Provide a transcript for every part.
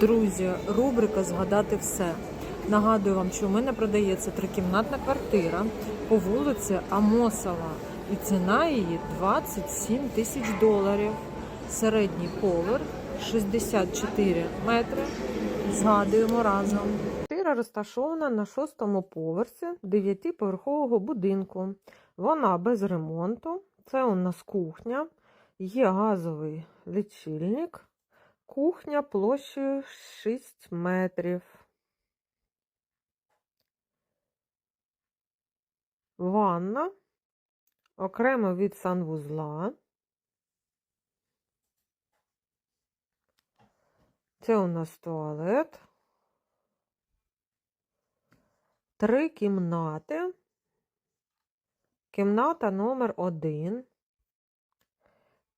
Друзі, рубрика Згадати все. Нагадую вам, що у мене продається трикімнатна квартира по вулиці Амосова. І ціна її 27 тисяч доларів. Середній поверх 64 метри. Згадуємо разом. Квартира розташована на шостому поверсі дев'ятиповерхового будинку. Вона без ремонту. Це у нас кухня. Є газовий лічильник. Кухня площею 6 метрів. Ванна окремо від санвузла. Це у нас туалет. Три кімнати. Кімната номер один.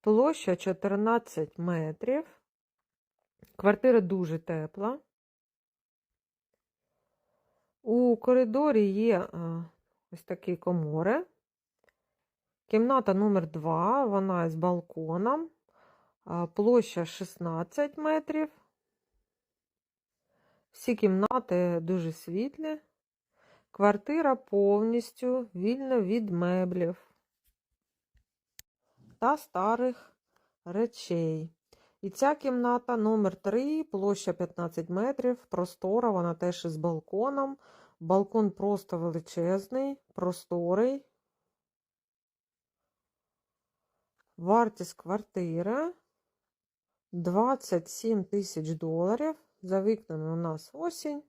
Площа 14 метрів. Квартира дуже тепла. У коридорі є е, ось такі комори. Кімната номер 2, вона з балконом. Е, Площа 16 метрів. Всі кімнати дуже світлі. Квартира повністю вільна від меблів та старих речей. І ця кімната номер 3, площа 15 метрів, простора, вона теж із балконом. Балкон просто величезний, просторий. Вартість квартири 27 тисяч доларів. За вікнами у нас осінь.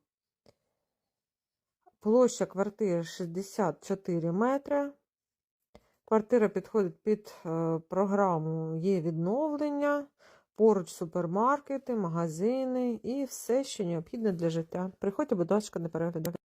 Площа квартири 64 метри. Квартира підходить під е, програму є відновлення, поруч супермаркети, магазини і все, що необхідне для життя. Приходьте, будь ласка, на перегляд.